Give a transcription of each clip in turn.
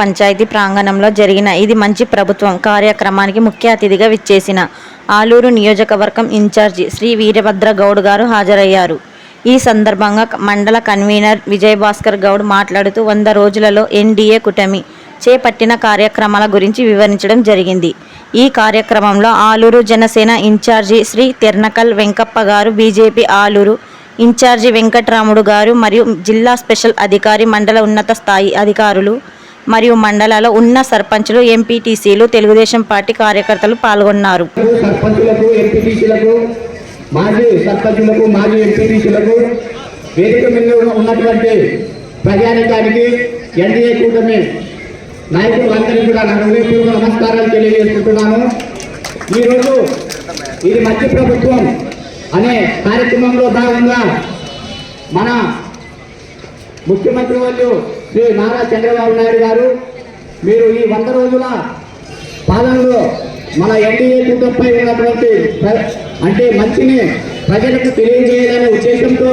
పంచాయతీ ప్రాంగణంలో జరిగిన ఇది మంచి ప్రభుత్వం కార్యక్రమానికి ముఖ్య అతిథిగా విచ్చేసిన ఆలూరు నియోజకవర్గం ఇన్ఛార్జి శ్రీ వీరభద్ర గౌడ్ గారు హాజరయ్యారు. ఈ సందర్భంగా మండల కన్వీనర్ విజయభాస్కర్ గౌడ్ మాట్లాడుతూ వంద రోజులలో ఎన్డీఏ కూటమి చేపట్టిన కార్యక్రమాల గురించి వివరించడం జరిగింది. ఈ కార్యక్రమంలో Aluru Janasena incharge Shri Ternakal Venkappa garu BJP Aluru incharge Venkatramudu గారు మరియు జిల్లా స్పెషల్ అధికారి మండల ఉన్నత స్థాయి అధికారులు మరియు మండలాల ఉన్న సర్పంచులు ఎంపీటీసీలు తెలుగుదేశం పార్టీ కార్యకర్తలు పాల్గొన్నారు. సర్పంచులకు మాజీ సర్పంచులకు మాజీ ఎంపీటీసీలకు వేదిక మీద ఉన్నటువంటి ప్రజానికానికి ఎన్డీఏ కూటమి నాయకులందరికీ కూడా నా హృదయపూర్వక నమస్కారాలు తెలియజేసుకుంటున్నాను. ఈరోజు ఇది మంచి ప్రభుత్వం అనే కార్యక్రమంలో భాగంగా మన ముఖ్యమంత్రి వాళ్ళు శ్రీ నారా చంద్రబాబు నాయుడు గారు మీరు ఈ వంద రోజుల పాలనలో మన ఎన్డీఏ కూటమిపై ఉన్నటువంటి అంటే మంచిని ప్రజలకు తెలియజేయాలనే ఉద్దేశంతో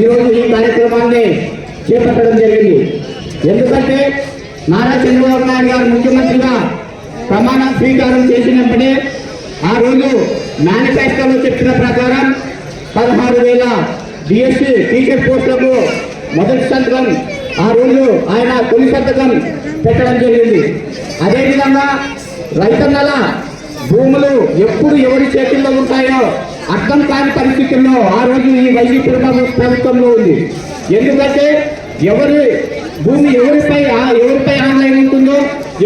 ఈరోజు ఈ కార్యక్రమాన్ని చేపట్టడం జరిగింది. ఎందుకంటే నారా చంద్రబాబు నాయుడు గారు ముఖ్యమంత్రిగా ప్రమాణ స్వీకారం చేసినప్పుడే ఆ రోజు మేనిఫెస్టోలో చెప్పిన ప్రకారం పదహారు వేల డిఎస్సి టీచర్ పోస్టులకు మొదటి సంతకం ఆ రోజు ఆయన తొలి సంతకం పెట్టడం జరిగింది. అదేవిధంగా రైతన్నల భూములు ఎప్పుడు ఎవరి చేతుల్లో ఉంటాయో అర్థం కాని పరిస్థితుల్లో ఆ రోజు ఈ వైసీపీ ప్రభుత్వంలో ఉంది. ఎందుకంటే ఎవరి భూమి ఎవరిపై ఆ- ఎవరిపై ఆన్లైన్ ఉంటుందో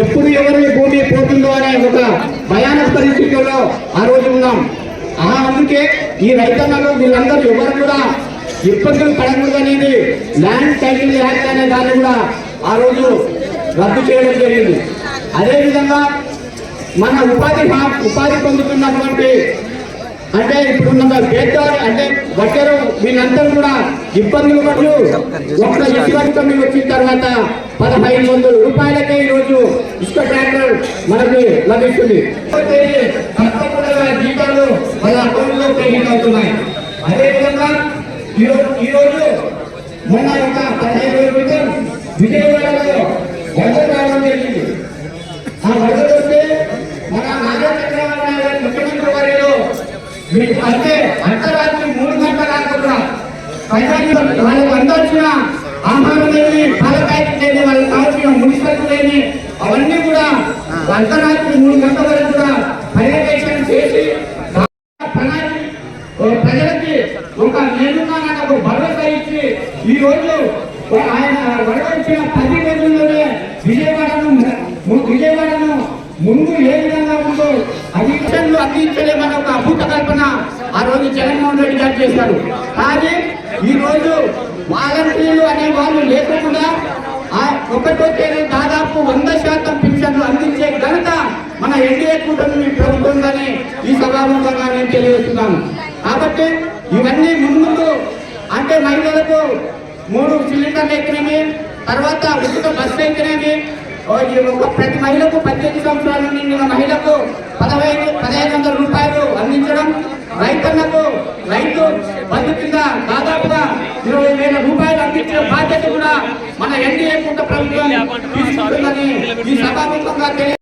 ఎప్పుడు ఎవరి భూమి పోతుందో అనే ఒక భయానక పరిస్థితుల్లో ఆ రోజు ఉన్నాం. ఆ అందుకే ఈ రైతన్నలు వీళ్ళందరూ ఎవరు కూడా ఇబ్బందులు పదమూడు అనేది ల్యాండ్ టైటిల్ యాక్ట్ అనే దాన్ని కూడా ఆ రోజు రద్దు చేయడం జరిగింది. అదేవిధంగా మన ఉపాధి ఉపాధి పొందుతున్నటువంటి అంటే ఇప్పుడున్న పేదవారు అంటే వడ్డరు వీళ్ళందరూ కూడా ఇబ్బందులు పడుతూ ఒక్క ఇసుక మీరు వచ్చిన తర్వాత పదహైదు వందల రూపాయలకే ఈరోజు ఇసుక ట్రాక్టర్ మనకి లభిస్తుంది. తప్పకుండా జీతాలు మన అకౌంట్లో క్రెడిట్ అవుతున్నాయి. అదే ఈరోజు ఈరోజు మొన్న ఒక పదిహేను రోజుల క్రితం విజయవాడలో వరద రావడం జరిగింది. ఆ వరద వస్తే మన నారా చంద్రబాబు నాయుడు ముఖ్యమంత్రి వారిలో అంటే అంతరాత్రి మూడు గంటల రాకుండా ప్రజలు వాళ్ళకి అందాల్సిన ఆహారం లేని పాలకాయలు లేని వాళ్ళకి కావాల్సిన మున్సిపల్ లేని అవన్నీ కూడా అంతరాత్రి మూడు గంటల వరకు ఈ రోజు ఆయన వరవచ్చిన పది రోజుల్లోనే విజయవాడను విజయవాడను ముందు ఏ విధంగా ఉందో అది విషయంలో ఒక అద్భుత కల్పన ఆ రోజు జగన్మోహన్ రెడ్డి గారు చేశారు. కానీ ఈ రోజు వాలంటీర్లు అనే వాళ్ళు లేకుండా ఆ ఒకటో తేదీ దాదాపు వంద శాతం పింఛన్లు అందించే ఘనత మన ఎన్డీఏ కూటమి ప్రభుత్వంగానే ఈ సభాముఖంగా నేను తెలియజేస్తున్నాను. కాబట్టి ఇవన్నీ ముందు అంటే మహిళలకు మూడు సిలిండర్లు ఎక్కినవి తర్వాత ఉచిత బస్సు ఎక్కినవి. ఒక ప్రతి మహిళకు పద్దెనిమిది సంవత్సరాల నిండిన మహిళకు పదహైదు పదహైదు వందల రూపాయలు అందించడం రైతన్నకు రైతు బంధు కింద దాదాపుగా ఇరవై వేల రూపాయలు అందించిన బాధ్యత కూడా మన ఎన్డీఏ కూట ప్రభుత్వం తీసుకుంటుందని ఈ సభాముఖంగా తెలియ